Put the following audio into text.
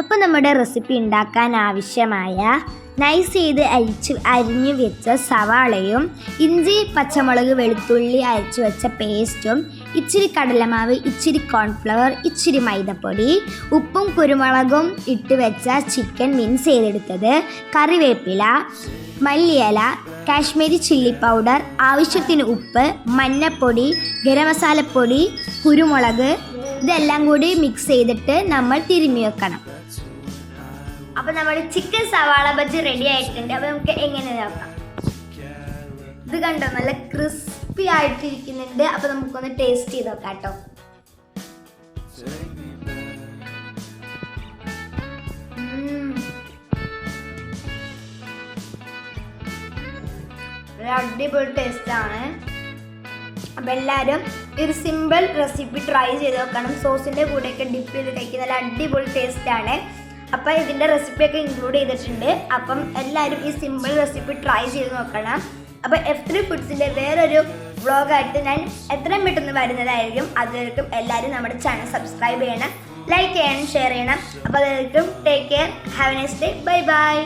അപ്പോൾ നമ്മുടെ റെസിപ്പി ഉണ്ടാക്കാൻ ആവശ്യമായ നൈസ് ചെയ്ത് അരിച്ച് അരിഞ്ഞു വെച്ച സവാളയും ഇഞ്ചി പച്ചമുളക് വെളുത്തുള്ളി അരച്ചു വെച്ച പേസ്റ്റും ഇച്ചിരി കടലമാവ് ഇച്ചിരി കോൺഫ്ലവർ ഇച്ചിരി മൈദപ്പൊടി ഉപ്പും കുരുമുളകും ഇട്ട് വെച്ച ചിക്കൻ മിൻസ് ചെയ്തെടുത്തത് കറിവേപ്പില മല്ലിയില കാശ്മീരി ചില്ലി പൗഡർ ആവശ്യത്തിന് ഉപ്പ് മഞ്ഞപ്പൊടി ഗരം മസാലപ്പൊടി കുരുമുളക് ഇതെല്ലാം കൂടി മിക്സ് ചെയ്തിട്ട് നമ്മൾ തിരുമ്മി വെക്കണം. അപ്പൊ നമ്മുടെ ചിക്കൻ സവാള ബജ്ജി റെഡി ആയിട്ടുണ്ട്. അപ്പൊ നമുക്ക് എങ്ങനെ നോക്കാം? ഇത് കണ്ടോ? നല്ല ക്രിസ്പി ആയിട്ടിരിക്കുന്നുണ്ട്. അപ്പൊ നമുക്കൊന്ന് ടേസ്റ്റ് ചെയ്ത് നോക്കാം കേട്ടോ. അടിപൊളി ടേസ്റ്റ് ആണ്. അപ്പം എല്ലാവരും ഒരു സിമ്പിൾ റെസിപ്പി ട്രൈ ചെയ്ത് നോക്കണം. സോസിന്റെ കൂടെയൊക്കെ ഡിപ്പ് ചെയ്ത് കഴിക്കുന്ന നല്ല അടിപൊളി ടേസ്റ്റ് ആണ്. അപ്പം ഇതിന്റെ റെസിപ്പിയൊക്കെ ഇൻക്ലൂഡ് ചെയ്തിട്ടുണ്ട്. അപ്പം എല്ലാവരും ഈ സിമ്പിൾ റെസിപ്പി ട്രൈ ചെയ്ത് നോക്കണം. അപ്പം എഫ് ത്രീ ഫുഡ്സിന്റെ വേറൊരു വ്ളോഗായിട്ട് ഞാൻ എത്രയും പെട്ടെന്ന് വരുന്നതായിരിക്കും. അതുവരെയും എല്ലാവരും നമ്മുടെ ചാനൽ സബ്സ്ക്രൈബ് ചെയ്യണം ലൈക്ക് ചെയ്യണം ഷെയർ ചെയ്യണം. അപ്പോൾ അതായിരിക്കും take care have a next day bye bye